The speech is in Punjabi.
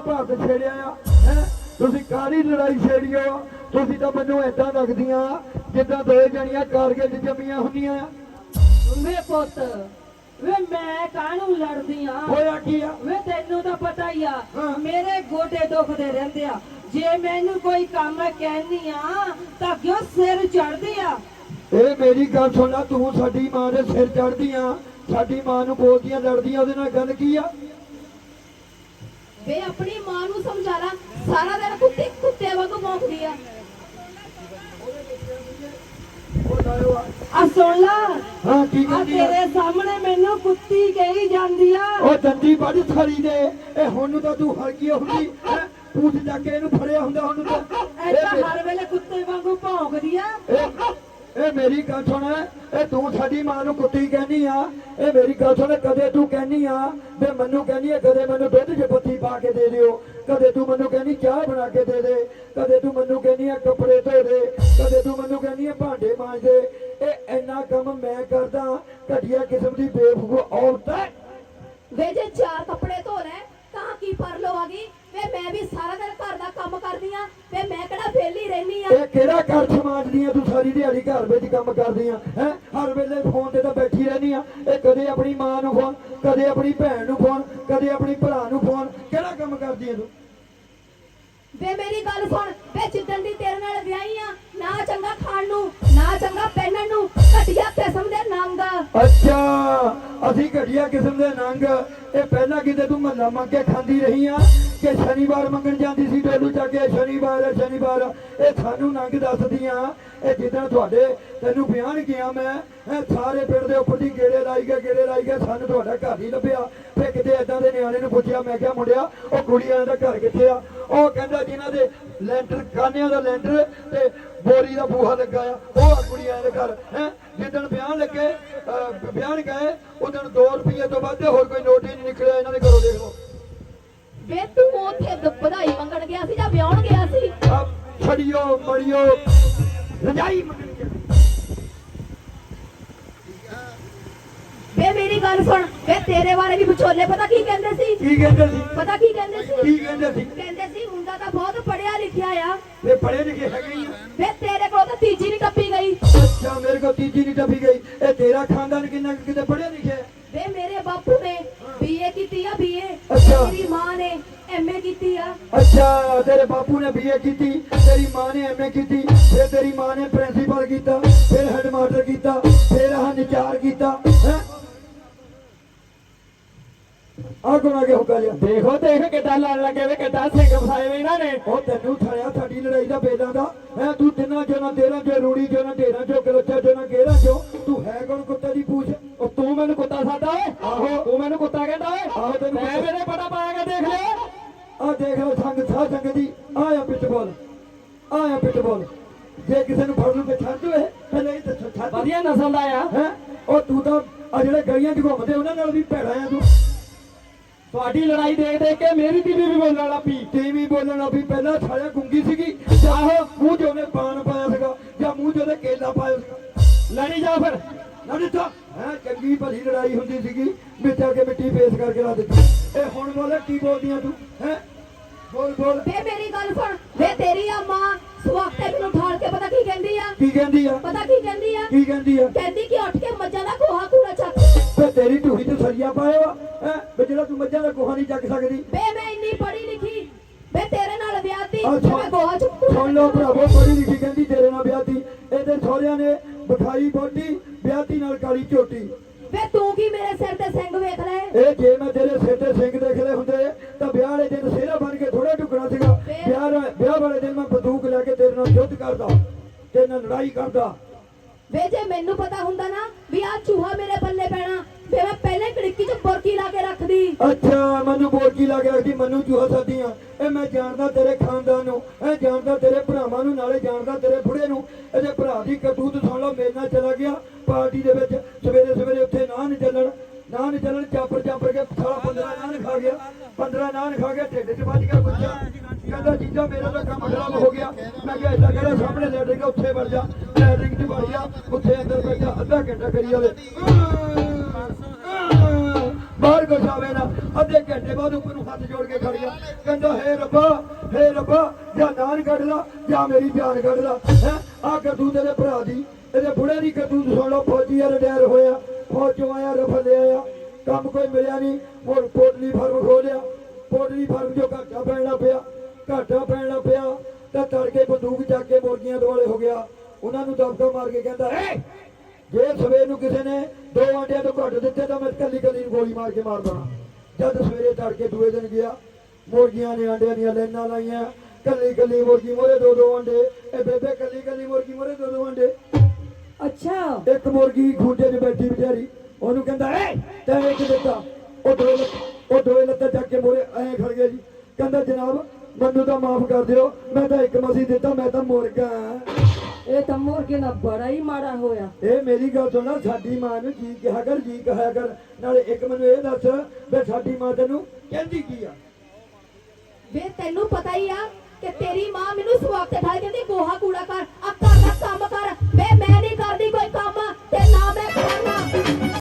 ਭਾਰਤ ਛੇੜਿਆ ਆ ਹੈ? ਤੁਸੀਂ ਕਾਹਦੀ ਲੜਾਈ ਛੇੜੀ ਹੋ ਤੁਸੀਂ ਤਾਂ ਮੈਨੂੰ ਏਦਾਂ ਲੱਗਦੀਆਂ ਜਿੱਦਾਂ ਦੋ ਜਣੀਆਂ ਕਾਰਗਿਲ ਜੰਮੀਆਂ ਹੁੰਦੀਆਂ ਆ। ਵੇ ਪੁੱਤ ਵੇ ਮੈਂ ਕਾਹਨੂੰ ਲੜਦੀ ਆ? ਹੋਇਆ ਕੀ ਆ? ਵੇ ਤੈਨੂੰ ਤਾਂ ਪਤਾ ਹੀ ਆ ਹਾਂ। ਮੇਰੇ ਗੋਡੇ ਦੁਖਦੇ ਰਹਿੰਦੇ ਆ। ਜੇ ਮੈਨੂੰ ਕੋਈ ਕੰਮ ਕਹਿਨੀ ਆ ਤਾਂ ਕਿਉਂ ਸਿਰ ਚੜਦੀ ਆ? ਇਹ ਮੇਰੀ ਗੱਲ ਸੁਣਾ ਤੂੰ ਸਾਡੀ ਮਾਂ ਦੇ ਸਿਰ ਚੜਦੀਆਂ ਸਾਡੀ ਮਾਂ ਨੂੰ ਬੋਲਦੀਆਂ ਲੜਦੀਆਂ ਉਹਦੇ ਨਾਲ ਗੱਲ ਕੀ ਆ? ਵੇ ਆਪਣੀ ਮਾਂ ਨੂੰ ਸਮਝਾ ਲਾ ਸਾਰਾ ਦਿਨ ਕੁੱਤੇ ਕੁੱਤੇ ਵਾਂਗੂ ਭੌਂਕਦੀ ਆ। ਆ ਸੁਣ ਲਾ। ਹਾਂ ਕੀ ਆ ਕਹਿੰਦੀ ਆ? ਤੇਰੇ ਸਾਹਮਣੇ ਮੈਨੂੰ ਕੁੱਤੀ ਕਹੀ ਜਾਂਦੀ ਆ। ਉਹ ਦੰਦੀ ਬੜੀ ਥਾਲੀ ਦੇ। ਇਹ ਹੁਣ ਨੂੰ ਤਾਂ ਤੂੰ ਹਲਕੀ ਹੁੰਦੀ ਹੈਂ? ਪੂਛ ਜਾ ਕੇ ਇਹਨੂੰ ਫੜਿਆ ਹੁੰਦਾ ਹੁਣ ਨੂੰ ਤਾਂ ਐਦਾਂ ਇਹ ਹਰ ਵੇਲੇ ਕੁੱਤੇ ਵਾਂਗੂ ਭੌਂਕਦੀ ਆ। ਇਹ ਇਹ ਮੇਰੀ ਗੱਲ ਸੁਣ। ਇਹ ਤੂੰ ਸਾਡੀ ਮਾਂ ਨੂੰ ਕੁੱਤੀ ਕਹਿਨੀ ਆ। ਇਹ ਮੇਰੀ ਗੱਲ ਸੁਣ, ਕਦੇ ਤੂੰ ਕਹਿਨੀ ਆ ਵੀ ਮੈਨੂੰ ਕਹਿਨੀ ਆ, ਕਦੇ ਮੈਨੂੰ ਦੁੱਧ 'ਚ ਪੱਤੀ ਪਾ ਕੇ ਦੇ ਦਿਓ। ਕਦੇ ਤੂੰ ਮੈਨੂੰ ਕਹਿਨੀ ਚਾਹ ਬਣਾ ਕੇ ਦੇ ਦੇ। ਕਦੇ ਤੂੰ ਮੈਨੂੰ ਕਹਿਨੀ ਆ ਕੱਪੜੇ ਧੋ ਦੇ। ਕਦੇ ਤੂੰ ਮੈਨੂੰ ਕਹਿਨੀ ਆ ਭਾਂਡੇ ਮਾਂਜ ਦੇ ਇਹ ਇੰਨਾ ਕੰਮ ਮੈਂ ਕਰਦਾ, ਘਟੀਆ ਕਿਸਮ ਦੀ ਬੇਵਕੂਫ ਔਰਤ ਵੇ ਜੇ ਚਾਰ ਕੱਪੜੇ ਧੋ ਲੈ, ਤਾਂ ਕੀ ਪਰ ਲੋ ਵੇ ਮੈਂ ਵੀ ਸਾਰਾ ਦਿਨ ਕਰਦੀ ਆ ਵੇ ਮੈਂ ਕਿਹੜਾ ਵਿਹਲੀ ਰਹਿਨੀ ਆ? ਇਹ ਕਿਹੜਾ ਘਰ ਸਮਾਜਦੀ ਆ? ਤੂੰ ਸਾਰੀ ਦਿਹਾੜੀ ਘਰ ਵਿੱਚ ਕੰਮ ਕਰਦੀ ਆ ਹੈ? ਹਰ ਵੇਲੇ ਫੋਨ ਤੇ ਤਾਂ ਬੈਠੀ ਰਹਿੰਦੀ ਆ। ਇਹ ਕਦੇ ਆਪਣੀ ਮਾਂ ਨੂੰ ਫੋਨ ਕਦੇ ਆਪਣੀ ਭੈਣ ਨੂੰ ਫੋਨ ਕਦੇ ਆਪਣੀ ਭਰਾ ਨੂੰ ਫੋਨ। ਕਿਹੜਾ ਕੰਮ ਕਰਦੀ ਆ ਤੂੰ? ਵੇ ਮੇਰੀ ਗੱਲ ਸੁਣ ਵੇ ਜਿੱਦਣ ਦੀ ਤੇਰੇ ਨਾਲ ਵਿਆਹੀ ਆ ਨਾ ਚੰਗਾ ਖਾਣ ਨੂੰ ਨਾ ਚੰਗਾ ਪਹਿਨਣ ਨੂੰ ਘਟੀਆ ਕਿਸਮ ਦੇ ਨੰਗ। ਅੱਛਾ। ਅਸੀਂ ਘਟੀਆ ਕਿਸਮ ਦੇ ਨੰਗ। ਇਹ ਪਹਿਲਾਂ ਕਿਤੇ ਤੂੰ ਮਹੱਲਾ ਮੰਗ ਕੇ ਖਾਂਦੀ ਰਹੀ ਆ ਕਿ ਸ਼ਨੀਵਾਰ ਮੰਗਣ ਜਾਂਦੀ ਸੀ ਡੋਲੂ ਚੱਕ ਕੇ, ਸ਼ਨੀਵਾਰ ਹੈ ਸ਼ਨੀਵਾਰ। ਇਹ ਸਾਨੂੰ ਨੰਗ ਦੱਸਦੀਆਂ ਇਹ ਜਿੱਦਾਂ ਤੁਹਾਡੇ ਤੈਨੂੰ ਬਿਆਨ ਗਿਆ ਮੈਂ, ਇਹ ਸਾਰੇ ਪਿੰਡ ਦੇ ਉੱਪਰ ਦੀ ਗੇੜੇ ਲਾਈ ਗਏ, ਗੇੜੇ ਲਾਈ ਗਏ, ਸਾਨੂੰ ਤੁਹਾਡਾ ਘਰ ਨਹੀਂ ਲੱਭਿਆ। ਤੇ ਕਿਤੇ ਏਦਾਂ ਦੇ ਨਿਆਣੇ ਨੂੰ ਪੁੱਛਿਆ, ਮੈਂ ਕਿਹਾ, ਮੁੰਡਿਆ, ਉਹ ਕੁੜੀਆਂ ਦਾ ਘਰ ਕਿੱਥੇ ਆ? ਉਹ ਕਹਿੰਦਾ ਜਿਨ੍ਹਾਂ ਦੇ ਲੈਂਟਰ, ਕਾਨਿਆਂ ਦਾ ਲੈਂਟਰ ਤੇ ਬੋਰੀ ਦਾ ਬੂਹਾ ਲੱਗਾ ਆ, ਉਹ ਆ ਕੁੜੀਆਂ ਦੇ ਘਰ, ਹੈ? ਜਿੱਦਣ ਬਿਆਨ ਲੱਗੇ ਬਿਆਨ ਗਏ ਉਦੋਂ 2 ਰੁਪਏ ਤੋਂ ਵੱਧ ਹੋਰ ਕੋਈ ਨੋਟ ਹੀ ਨਹੀਂ ਨਿਕਲਿਆ ਇਹਨਾਂ ਦੇ ਘਰੋਂ ਦੇਖ ਲਓ। ਵੇ ਤੂੰ ਉੱਥੇ ਦ- ਵਧਾਈ ਮੰਗਣ ਗਿਆ ਸੀ ਜਾਂ ਵਿਆਹਣ ਗਿਆ ਸੀ? ਆ ਛੜਿਓ ਮੜਿਓ ਰਜਾਈ ਮੰਗਣੀ ਆ। ਵੇ ਮੇਰੀ ਗੱਲ ਸੁਣ ਵੇ ਤੇਰੇ ਬਾਰੇ ਵੀ ਵਿਚੋਲੇ ਪਤਾ ਕੀ ਕਹਿੰਦੇ ਸੀ? ਕੀ ਕਹਿੰਦੇ ਸੀ? ਪਤਾ ਕੀ ਕਹਿੰਦੇ ਸੀ? ਕੀ ਕਹਿੰਦੇ ਸੀ? ਕਹਿੰਦੇ ਸੀ ਮੁੰਡਾ ਤਾਂ ਬਹੁਤ ਪੜਿਆ ਲਿਖਿਆ ਆ। ਪੜ੍ਹੇ ਲਿਖੇ ਹੈਗੇ ਹੀ ਆ। ਵੇ ਤੇਰੇ ਕੋਲ ਤਾਂ ਤੀਜੀ ਨਹੀਂ ਟੱਪੀ ਗਈ। ਅੱਛਾ ਮੇਰੇ ਕੋਲ ਤੀਜੀ ਨਹੀਂ ਟੱਪੀ ਗਈ। ਤੇਰਾ ਖਾਨਦਾਨ ਕਿੰਨਾ ਕਿਤੇ ਪੜ੍ਹਿਆ ਲਿਖਿਆ ਹੈ? ਵੇ ਮੇਰੇ ਬਾਪੂ ਨੇ ਬੀਏ ਕੀਤੀ ਆ ਬੀਏ। ਅੱਛਾ। ਮੇਰੀ ਮਾਂ ਨੇ ਐਮਏ ਕੀਤੀ ਆ। ਅੱਛਾ ਤੇਰੇ ਬਾਪੂ ਨੇ ਬੀਏ ਕੀਤੀ ਤੇਰੀ ਮਾਂ ਨੇ ਐਮਏ ਕੀਤੀ ਫਿਰ ਤੇਰੀ ਮਾਂ ਨੇ ਪ੍ਰਿੰਸੀਪਲ ਕੀਤਾ ਫਿਰ ਹੈਡਮਾਸਟਰ ਕੀਤਾ ਫਿਰ ਆਹ ਨਿਚਾਰ ਕੀਤਾ ਹੈ? ਆ ਕੋਣਾ ਕੇ ਹੁਕਾ ਲਿਆ। ਦੇਖੋ ਦੇਖ ਕਿੱਦਾਂ ਲੜ ਲੱਗੇ ਵੇ ਕਿੱਦਾਂ ਸਿੰਘ ਫਸਾਏ ਵੇ ਇਹਨਾਂ ਨੇ। ਉਹ ਤੈਨੂੰ ਠਾਇਆ ਸਾਡੀ ਲੜਾਈ ਦਾ ਬੇਲਾਂ ਦਾ। ਹੈ ਤੂੰ ਤਿੰਨਾਂ ਚੋਂ ਨਾ ਤੇਰਾਂ ਚੋਂ ਰੂੜੀ ਚੋਂ ਨਾ ਢੇਰਾਂ ਚੋਂ ਕਲੋਚਾ ਆਹੋ ਤੈਨੂੰ ਮੈਂ ਕੁੱਤਾ- ਮੇਰੇ ਬੜਾ ਪਾਇਆ ਕੇ ਦੇਖ ਲਿਆ। ਆ ਦੇਖ ਲਓ ਸੰਗ ਸਾਹ ਸੰਗ ਦੀ ਆਇਆ ਪਿੱਟਬੋਲ ਆਇਆ ਪਿੱਟਬੋਲ ਜੇ ਕਿਸੇ ਨੂੰ ਫੜ ਲੂ ਤੇ ਛੱਡ ਦੋਏ ਪਹਿਲੇ ਇਹ ਦੱਸੋ ਛੱਡ ਵਧੀਆ ਨਸਲ ਦਾ ਆ। ਹੈ? ਉਹ ਤੂੰ ਤਾਂ ਆ ਜਿਹੜੇ ਗਲੀਆਂ 'ਚ ਘੁੰਮਦੇ ਉਹਨਾਂ ਨਾਲ ਵੀ ਭੈੜਾ ਆ ਤੂੰ। ਤੁਹਾਡੀ ਲੜਾਈ ਦੇਖ ਦੇਖ ਕੇ ਮੇਰੀ ਟੀਵੀ ਵੀ ਬੋਲਣ ਲੱਗ ਪਈ। ਟੀਵੀ ਬੋਲਣ ਵੀ ਪਹਿਲਾਂ ਛਾਇਆ ਗੁੰਗੀ ਸੀਗੀ ਆਹੋ ਮੂੰਹ 'ਚ ਉਹਨੇ ਪਾਨ ਪਾਇਆ ਸੀਗਾ ਜਾਂ ਮੂੰਹ 'ਚ ਉਹਦੇ ਕੇਲਾ ਪਾਇਆ ਸੀਗਾ। ਲੜੀ ਜਾ ਫਿਰ। ਨਾ ਦਿੱਤਾ ਹੈ ਚੰਗੀ ਭਲੀ ਲੜਾਈ ਹੁੰਦੀ ਸੀਗੀ ਮਿੱਟਾ ਕੇ ਮਿੱਟੀ ਪੇਸ਼ ਕਰਕੇ ਲਾ ਦਿੱਤੀ। ਇਹ ਹੁਣ ਬੋਲੇ ਕੀ ਬੋਲਦੀਆਂ ਤੂੰ ਹੈ? ਬੋਲ ਬੋਲ। ਵੇ ਮੇਰੀ ਗੱਲ ਸੁਣ ਵੇ ਤੇਰੀ ਆ ਮਾਂ ਸਵਾਖਤੇ ਮੈਨੂੰ ਠਾਲ ਕੇ ਪਤਾ ਕੀ ਕਹਿੰਦੀ ਆ? ਕੀ ਕਹਿੰਦੀ ਆ? ਪਤਾ ਕੀ ਕਹਿੰਦੀ ਆ? ਕੀ ਕਹਿੰਦੀ ਆ? ਕਹਿੰਦੀ ਕਿ ਉੱਠ ਕੇ ਮੱਝਾਂ ਦਾ ਗੋਹਾ ਕੂੜਾ ਚੱਕ। ਤੇ ਤੇਰੀ ਢੂਹੀ ਤੇ ਸਰੀਆ ਪਾਇਆ ਵਾ ਹੈ? ਵੀ ਜਿਹੜਾ ਤੂੰ ਮੱਝਾਂ ਦਾ ਗੋਹਾ ਨਹੀਂ ਚੱਕ ਸਕਦੀ। ਵੇ ਮੈਂ ਇੰਨੀ ਪੜ੍ਹੀ ਲਿਖੀ ਵੇ ਤੇਰੇ ਨਾਲ ਵਿਆਹਤੀ ਆਹ ਤੇ ਸੁਣ- ਮੈਂ ਗੋਹਾ ਚੁੱਕੂ ਸੁਣ ਲਓ ਭਰਾਵੋ ਪੜ੍ਹੀ ਲਿਖੀ ਕਹਿੰਦੀ ਤੇਰੇ ਨਾਲ ਵਿਆਹਤੀ ਇਹਦੇ ਸਹੁਰਿਆਂ ਨੇ ਬਿਠਾਈ ਬੋਟੀ ਵਿਆਹਤੀ ਨਾਲ ਕਾਲੀ ਝੋਟੀ। ਵੇ ਤੂੰ ਕੀ ਮੇਰੇ ਸਿਰ ਤੇ ਸਿੰਘ ਵੇਖ ਲੈ? ਇਹ ਜੇ ਮੈਂ ਤੇਰੇ ਸਿਰ ਤੇ ਸਿੰਘ ਦੇਖ ਲਏ ਹੁੰਦੇ ਤਾਂ ਵਿਆਹ ਵਾਲੇ ਦਿਨ ਸਿਹਰਾ ਬਣ ਕੇ ਥੋੜਾ ਟੁਕਣਾ ਸੀਗਾ। ਫਿਰ? ਵਿਆਹ ਵਿਆਹ ਵਾਲੇ ਦਿਨ ਮੈਂ ਬੰਦੂਕ ਲੈ ਕੇ ਤੇਰੇ ਨਾਲ ਯੁੱਧ ਕਰਦਾ ਤੇਰੇ ਨਾਲ ਲੜਾਈ ਕਰਦਾ। ਵੇ ਜੇ ਮੈਨੂੰ ਪਤਾ ਹੁੰਦਾ ਨਾ ਵੀ ਆ ਚੂਹਾ ਮੇਰੇ ਬੱਲੇ ਪੈਣਾ ਵੇ ਮੈਂ ਪਹਿਲੇ ਖਿੜਕੀ ਅੱਛਾ ਮੈਨੂੰ ਬੋਲਕੀ ਲੱਗ ਰੱਖਦੀ ਮੈਨੂੰ ਚੂਹਾ ਸਾਦੀਆਂ ਇਹ ਮੈਂ ਜਾਣਦਾ ਤੇਰੇ ਖਾਨਦਾਨ ਨੂੰ ਇਹ ਜਾਣਦਾ ਤੇਰੇ ਭਰਾਵਾਂ ਨੂੰ ਨਾਲੇ ਜਾਣਦਾ ਤੇਰੇ ਬੁੜੇ ਨੂੰ। ਇਹਦੇ ਭਰਾ ਦੀ ਕਰਤੂਤ ਸੁਣ ਲਓ ਮੇਰੇ ਨਾਲ ਚਲਾ ਗਿਆ ਪਾਰਟੀ ਦੇ ਵਿੱਚ। ਸਵੇਰੇ ਸਵੇਰੇ ਉੱਥੇ ਨਾਨ ਚੱਲਣ ਨਾਨ ਚੱਲਣ ਚਾਪਰ ਚਾਪਰ ਕੇ ਸਾਲਾ 15 ਨਾਨ ਖਾ ਗਿਆ। 15 ਨਾਨ ਖਾ ਕੇ ਢਿੱਡ 'ਚ ਵੱਜ ਗਿਆ ਗੁੱਜਾ ਕਹਿੰਦਾ ਜੀਜਾ ਮੇਰਾ ਤਾਂ ਕੰਮ ਖਰਾਬ ਹੋ ਗਿਆ। ਮੈਂ ਕਿਹਾ ਏਦਾਂ ਕਰਾ ਸਾਹਮਣੇ ਲੈਟਰਿੰਗ ਆ, ਉੱਥੇ ਵੜ ਜਾ। ਲੈਟਰਿੰਗ 'ਚ ਵੜ ਜਾ ਉੱਥੇ ਅੰਦਰ ਬੈਠਾ ਅੱਧਾ ਘੰਟਾ ਕਰੀ ਜਾਵੇ। ਬਾਹਰ ਕੁਛ ਨਾ। ਅੱਧੇ ਘੰਟੇ ਬਾਅਦ ਉੱਪਰ ਨੂੰ ਹੱਥ ਜੋੜ ਕੇ ਖੜ ਗਿਆ। ਕਹਿੰਦਾ, ਹੈ ਰੱਬਾ ਹੈ ਰੱਬਾ, ਜਾਂ ਨਾਨ ਕੱਢ ਲਾ, ਜਾਂ ਮੇਰੀ ਜਾਨ ਕੱਢ ਲਾ। ਹੈ? ਆ ਕਰਤੂਤ ਇਹਦੇ ਭਰਾ ਦੀ। ਇਹਦੇ ਬੁੜੇ ਦੀ ਕਰਤੂਤ ਸੁਣ ਲਓ। ਫੌਜੀ ਆ ਰਿਟਾਇਰ ਹੋਇਆ। ਫੌਜ ਆਇਆ, ਰਫਲ ਲੈ ਕੰਮ ਕੋਈ ਮਿਲਿਆ ਨਹੀਂ। ਹੋਰ ਪੋਟਲੀ ਫਾਰਮ ਖੋਲਿਆ। ਪੋਟਲੀ ਫਰਮ ਜੋ ਘਾਟਾ ਪੈਣਾ ਪਿਆ। ਘਾਟਾ ਪੈਣਾ ਪਿਆ। ਤਾਂ ਤੜਕੇ ਬੰਦੂਕ ਚੱਕ ਕੇ ਮੁਰਗੀਆਂ ਦੁਆਲੇ ਹੋ ਗਿਆ। ਉਹਨਾਂ ਨੂੰ ਦਬਕਾ ਮਾਰ ਕੇ ਕਹਿੰਦਾ ਏ ਜੇ ਸਵੇਰ ਨੂੰ ਕਿਸੇ ਨੇ ਦੋ ਆਂਡਿਆਂ ਤੋਂ ਘੱਟ ਦਿੱਤੇ ਤਾਂ ਮੈਂ ਕੱਲੀ ਕੱਲੀ ਨੂੰ ਗੋਲੀ ਮਾਰ ਕੇ ਮਾਰ ਦਣਾ। ਜਦ ਸਵੇਰੇ ਤੜਕੇ ਦੂਏ ਦਿਨ ਗਿਆ ਮੁਰਗੀਆਂ ਨੇ ਆਂਡਿਆਂ ਦੀਆਂ ਲੈਣਾ ਲਾਈਆਂ ਕੱਲੀ ਕੱਲੀ ਮੁਰਗੀ ਮੋਰੇ ਦੋ ਦੋ ਆਂਡੇ ਇਹ ਬੇਬੇ ਕੱਲੀ ਕੱਲੀ ਮੁਰਗੀ ਮੋਰੇ ਦੋ ਦੋ ਆਂਡੇ। ਅੱਛਾ। ਇੱਕ ਮੁਰਗੀ ਖੂੰਜੇ 'ਚ ਬੈਠੀ ਵਿਚਾਰੀ ਉਹਨੂੰ ਕਹਿੰਦਾ ਏ ਤੈਂ ਇੱਕ ਦਿੱਤਾ। ਉਹ ਦੋ ਲੱਤ ਉਹ ਦੋਏ ਲੱਤਾਂ ਚੱਕ ਕੇ ਮੋਰੇ ਐਂ ਖੜ ਗਿਆ ਜੀ। ਕਹਿੰਦਾ ਜਨਾਬ ਮੈਨੂੰ ਤਾਂ ਮਾਫ ਕਰ ਦਿਓ। ਮੈਂ ਤਾਂ ਇੱਕ ਮਸੀ ਦਿੱਤਾ ਮੈਂ ਤਾਂ ਮੁਰਗਾ ਇਹ ਤਾਂ ਮੁਰਗੇ ਨਾਲ ਬੜਾ ਹੀ ਮਾੜਾ ਹੋਇਆ। ਇਹ ਮੇਰੀ ਗੱਲ ਸੁਣਾ ਸਾਡੀ ਮਾਂ ਨੂੰ ਜੀ ਕਿਹਾ ਕਰ ਜੀ ਕਿਹਾ ਕਰ। ਨਾਲੇ ਇੱਕ ਮੈਨੂੰ ਇਹ ਦੱਸ ਵੀ ਸਾਡੀ ਮਾਂ ਤੈਨੂੰ ਕਹਿੰਦੀ ਕੀ ਆ? ਵੇ ਤੈਨੂੰ ਪਤਾ ਹੀ ਆ ਕਿ ਤੇਰੀ ਮਾਂ ਮੈਨੂੰ ਸਵਾਕ ਤੇ ਠਾਲ ਕਹਿੰਦੀ ਗੋਹਾ ਕੂੜਾ ਕਰ ਆ ਘਰ ਦਾ ਕੰਮ ਕਰ। ਵੇ ਮੈਂ ਨਹੀਂ ਕਰਦੀ ਕੋਈ ਕੰਮ ਤੇ ਨਾ ਮੈਂ ਕਰਨਾ